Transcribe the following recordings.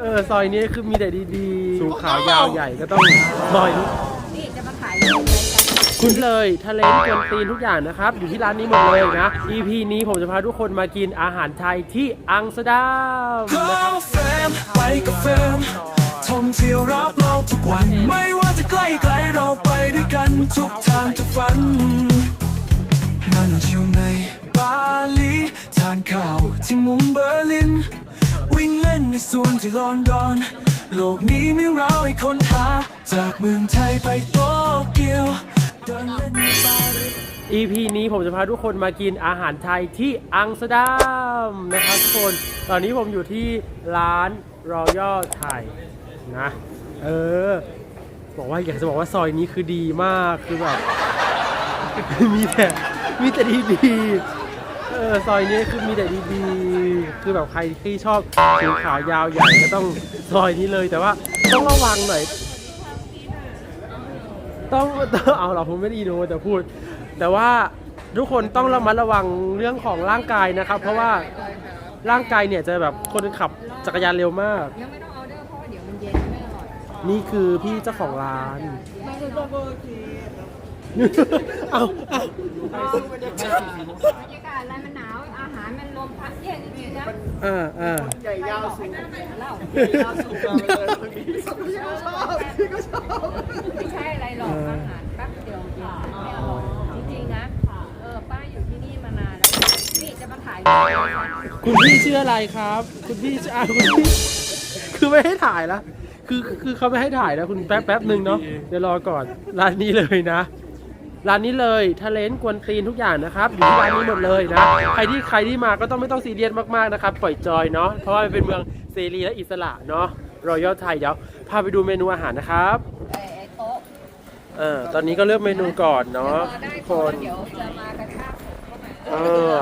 เออซอยนี้คือมีแต่ดีๆ สูงขาวยาวใหญ่ก็ต้องซอยนี้นี่จะมาขายยังไงกันคุณเลยทะเลกวนตีนทุกอย่างนะครับ อยู่ที่ร้านนี้หมดเลยนะ EP นี้ผมจะพาทุกคนมากินอาหารไทยที่อัมสเตอร์ดัมนะครับเข้าแฟมไปกับแฟมท่องเที่ยวรับเราทุกวัน ไม่ว่าจะใกล้ไกลเราไปด้วยกันทุกทางทุกฝันนั่นอยู่ในบาหลีทานข้าวที่มุมเบอร์ลิน วิ่งเล่นในสวนที่ลอนดอน โลกนี้มีเราให้ค้นหา จากเมืองไทยไปโตเกียวเดินเล่นในปารีส EP นี้ผมจะพาทุกคนมากินอาหารไทยที่อัมสเตอร์ดัมนะครับทุกคน ตอนนี้ผมอยู่ที่ร้านรอยัลไทยนะ เออ บอกว่าอยากจะบอกว่าซอยนี้คือดีมาก คือแบบ มีแต่ มีแต่ดีๆเออ ซอยนี้คือมีแต่ดีๆ คือแบบใครที่ชอบสีขาวยาวใหญ่ก็ต้องซอยนี้เลย แต่ว่าต้องระวังหน่อย ต้องต้องเอาเราผมไม่ได้ยินโนแต่พูด แต่ว่าทุกคนต้องระมัดระวังเรื่องของร่างกายนะครับ เพราะว่าร่างกายเนี่ยจะแบบคนขับจักรยานเร็วมาก ยังไม่ต้องออเดอร์เพราะว่าเดี๋ยวมันเย็นไม่อร่อยนี่คือพี่เจ้าของร้าน เอาเอาบรรยากาศอะไรมันหนาวาหารมันลมพัดเย็นจริงๆนะอ่าอ่าใหญ่ยาวสูงเล่าไม่ใช่อะไรหรอกอาหารแป๊บเดียวเย็นไม่อร่อยจริงๆนะเออป้าอยู่ที่นี่มานานแล้วนี่จะมาถ่ายรูปคุณพี่ชื่ออะไรครับ คุณพี่ชื่ออ่าคุณพี่คือไม่ให้ถ่ายละคือคือเขาไม่ให้ถ่ายนะคุณแป๊บแป๊บหนึ่งเนาะเดี๋ยวรอก่อนร้านนี้เลยนะ ร้านนี้เลยทะเลนกวนตีนทุกอย่างนะครับอยู่ที่ร้านนี้หมดเลยนะใครที่ใครที่มาก็ต้องไม่ต้องซีเรียสมากๆนะครับปล่อยจอยเนาะเพราะว่าเป็นเมืองเสรีและอิสระเนาะรอยัลไทยเดี๋ยวพาไปดูเมนูอาหารนะครับเออตอนนี้ก็เลือกเมนูก่อนเนาะคนเดียวจะมากระชากออ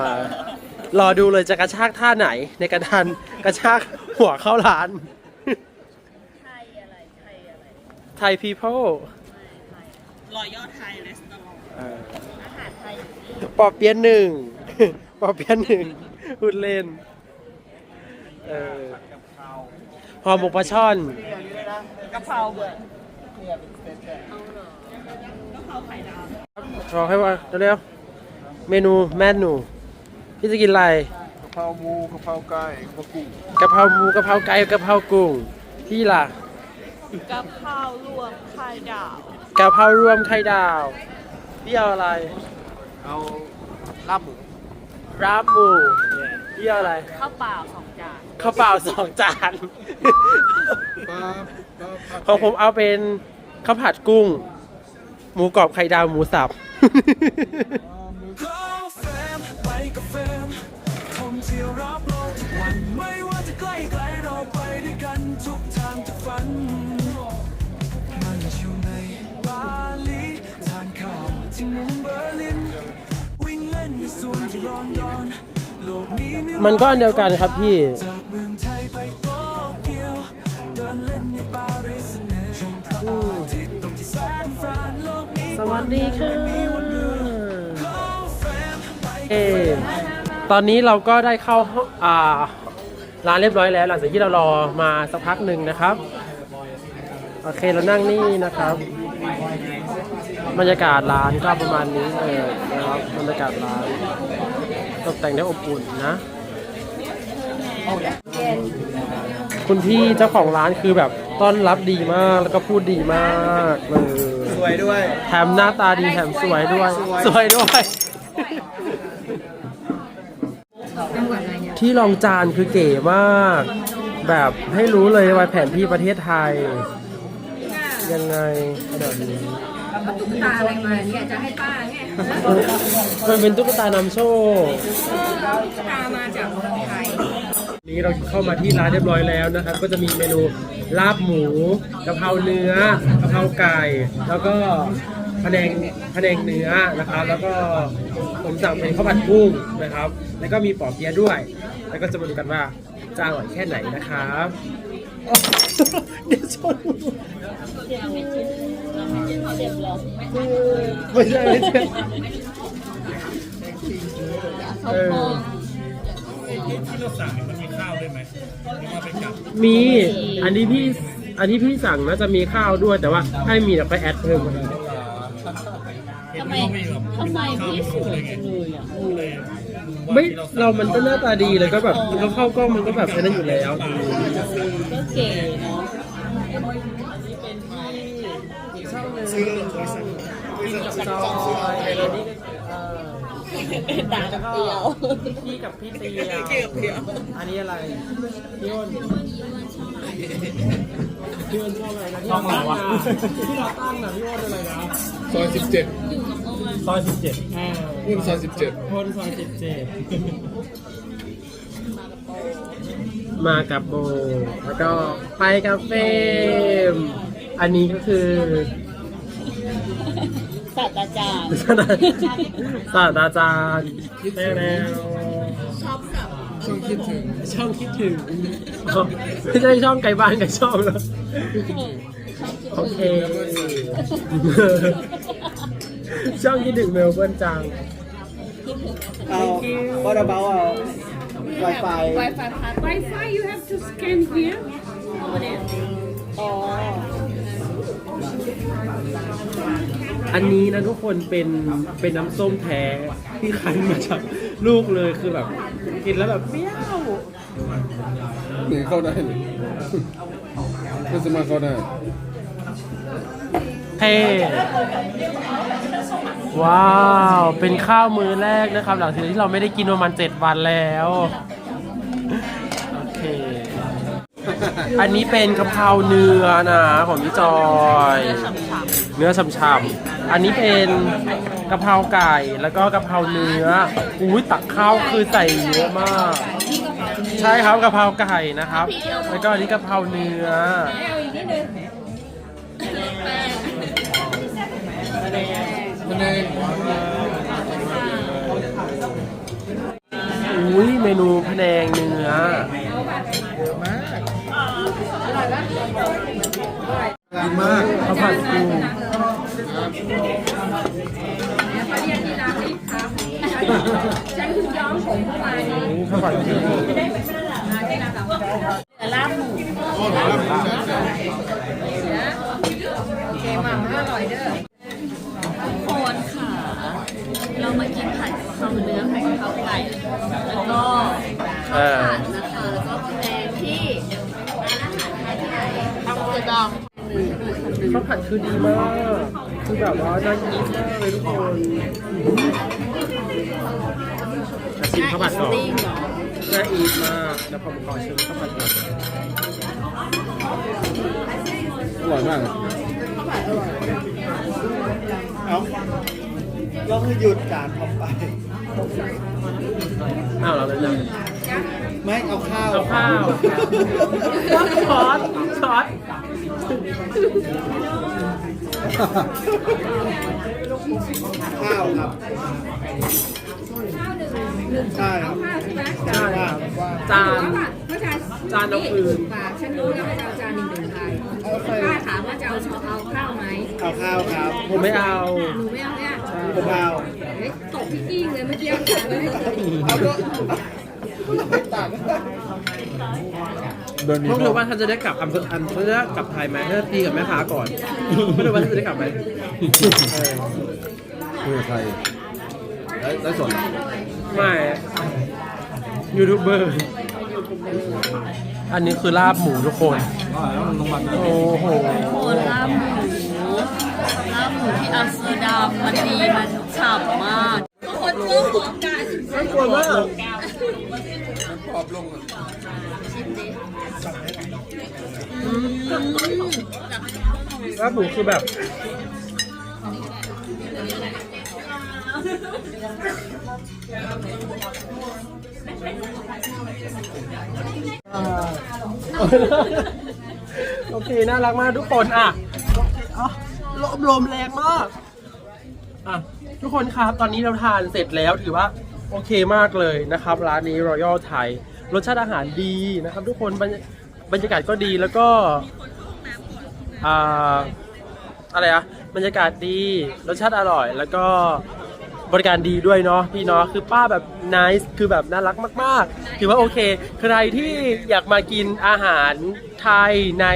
รอดูเลยจะกระชากท่าไหนในกระดานกระชากหัวเข้าร้าน ไทยอะไร ไทยอะไร ไทยพีเพิลรอยยอดไทยเลย ปอเปียนหนึ่ง ปอเปียนหนึ่งพูดเล่นเออห่อหมกปลาช่อน กะเพราเบื่อรอให้ว่าเร็วๆเมนูแม่หนูพี่จะกินอะไรกะเพราหมูกะเพราไก่กะเพรากุ้งกะเพราหมูกะเพราไก่กะเพรากุ้งพี่ล่ะกะเพรารวมไข่ดาวกะเพรารวมไข่ดาว พี่เอาอะไร เอาลาบหมูราบหมูพี่เอาอะไร ข้าวเปล่าสองจานข้าวเปล่าสองจานปลาปลาผัดของผมเอาเป็นข้าวผัดกุ้ง หมูกรอบไข่ดาวหมูสับเข้าแฟมไปกับแฟมท่องเที่ยวรับโลกทุกวันไม่ว่าจะใกล้ไกลเราไปด้วยกันทุกทางทุกฝันมัน ที่มุมเบอร์ลินวิ่งเล่นในสวนที่ร้อนดอนโลกนี้มันก็อันเดียวกันครับพี่ จากเมืองไทยไปโตเกียวเดินเล่นในปารีสชมพระอาทิตย์ตกที่แสนฟรานโลกนี้สวัสดีค่ะเข้าแฟมไปเอตอนนี้เราก็ได้เข้าห้องอ่าร้านเรียบร้อยแล้ว หลังจากที่เรารอมาสักพักหนึ่งนะครับ โอเคเรานั่งนี่นะครับ บรรยากาศร้านก็ประมาณนี้เลยนะครับบรรยากาศร้านตกแต่งได้อบอุ่นนะ คุณพี่เจ้าของร้านคือแบบต้อนรับดีมากแล้วก็พูดดีมากเลยสวยด้วย แถมหน้าตาดีแถมสวยด้วย สวยด้วย ที่รองจานคือเก๋มาก แบบให้รู้เลยว่าแผนที่ประเทศไทย ยังไงขนาดนี้ เอาตุ๊กตาอะไรมาเนี่ยจะให้ป้าไงมันเป็นตุ๊กตานำโชคตุ๊กตามาจากเมืองไทยนี้เราเข้ามาที่ร้านเรียบร้อยแล้วนะครับ ก็จะมีเมนูลาบหมูกะเพราเนื้อกะเพราไก่ แล้วก็พะแนงพะแนงเนื้อนะครับ แล้วก็ผมสั่งเป็นข้าวผัดกุ้งนะครับ แล้วก็มีปอเปี๊ยะด้วย แล้วก็จะมาดูกันว่าจะอร่อยแค่ไหนนะครับเดี๋ยวชน ไม่ใช่ไม่ใช่เออที่เราสั่งมันมีข้าวด้ไหมหรือว่าเป็นกับมีอันนี้พี่อันนี้พี่สั่งน่าจะมีข้าวด้วยแต่ว่าให้มีแต่ไปแอดเพิ่มทำไมทำไมพี่สวยจังเลยอะไม่เรามันก็หน้าตาดีเลยก็แบบเราเข้ากล้องมันก็แบบไอ้นั่นอยู่แล้วก็เก๋เนาะ ซื้อโทรศัพท์ด่ากับเดียวพี่กับพี่เตียเกี่ยวเดียวอันนี้อะไรพี่อ้นพี่อ้นชอบอะไรนะที่เราตั้งอะที่เราตั้งอะพี่อ้นอะไรนะซอยสิบเจ็ดซอยสิบเจ็ดอ่าพุ่นซอยสิบเจ็ดพนซอยสิบเจ็ดมากับโบ แล้วก็ไปกับเฟม อันนี้ก็คือ ศาสตราจารย์ ศาสตราจารย์แนวช่องคิดถึงช่องคิดถึงอ๋อไม่ใช่ช่องไกลบ้านไกลช่องแล้วโอเค ช่องคิดถึงเมลเบิร์นจัง เอา what about เอา Wi-Fi Wi-Fi pass Wi-Fi you have to scan here อ๋อ อันนี้นะทุกคนเป็นเป็นน้ำส้มแท้ที่คั้นมาจากลูกเลยคือแบบ กินแล้วแบบเปรี้ยวหนีเข้าได้เลยไม่สามารถเข้าได้เท่ว้าว เป็นข้าวมื้อแรกนะครับ หลังจากที่เราไม่ได้กินประมาณเจ็ดวันแล้ว โอเค อันนี้เป็นกะเพราเนื้อนะของพี่จอย เนื้อฉ่ำๆ อันนี้เป็นกะเพราไก่แล้วก็กะเพราเนื้อ อุ้ยตักข้าวคือใส่เยอะมาก ใช่ครับกะเพราไก่นะครับ แล้วก็อันนี้กะเพราเนื้อเอาอีกนิดนึงมันเองอุ้ยเมนูพะแนงเนื้อดีมากข้าวผัดกุ้ง เขาเรียกที่ร้านรีบครับฉันเพิ่งย้อมผมเมื่อวานนี้ข้าวผัดกุ้งที่ร้านเราลาบหมูโอเคมาม่าอร่อยเด้อโคนค่ะ เรามากินผัดกะเพราเนื้อผัดกะเพราไก่แล้วก็เออผัดนะคะแล้วก็แกงที่ร้านอาหารไทยที่ไหนอัมสเตอร์ดัมข้าวผัดคือดีมาก คือแบบว่าน่ากินมากเลยทุกคนจะชิมข้าวผัดก่อนน่าอีทมากแล้วผมขอชิมข้าวผัดก่อนอร่อยมากเอาเราคือหยุดการทำไปอ้าวเราเป็นยังไม่เอาข้าวเอาข้าวช็อตช็อต ข้าวครับใช่ครับข้าวใช่ไหมใช่ครับจานเพราะฉะนั้นจานเอาคืนปากฉันรู้แล้วว่าจะเอาจานหนึ่งหนึ่งไทยป้าถามว่าจะเอาเอาข้าวไหมเอาข้าวครับ ผมไม่เอาหนูไม่เอาเนี่ยผมเอาเฮ้ยตกพี่กิ้งเลยเมื่อกี้เอาจานไว้ให้เลยเอาก็ ต่างเดินนี้ไม่รู้ว่าท่านจะได้กลับอัมสเตอร์ดัมท่านจะได้กลับไทยไหมถ้าตีกับแม่ค้าก่อน ไม่รู้ว่าท่านจะได้กลับไหมเออคุยกับใครได้ได้สดไม่ยูทูบเบอร์อันนี้คือลาบหมูทุกคนโอ้โหโคนลาบหมูลาบหมูที่อัมสเตอร์ดัมมันดีมันฉ่ำมากคนเชื่อหัวกัน น่ากลัวมากข อบลงลาบหมูคือแบบโอเค น่ารักมากทุกคนอะอ๋อลมลมแรงมาก อะ ทุกคนครับ ตอนนี้เราทานเสร็จแล้วถือว่า โอเคมากเลยนะครับ ร้านนี้ Royal Thai รสชาติอาหารดีนะครับ ทุกคนบรรยบรรยากาศก็ดีแล้วก็อ่าอะไรอะบรรยากาศดีรสชาติอร่อย แล้วก็บริการดีด้วยเนาะพี่เนาะคือป้าแบบน c e คือแบบน่ารักมากๆถือว่าโอเค ใครที่อยากมากินอาหารไทยใน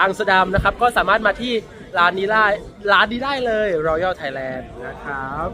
อัมสตอร์ดัมนะครับ ก็สามารถมาที่ร้านนี้ได้ร้านนี้ได้เลย Royal Thailand นะครับ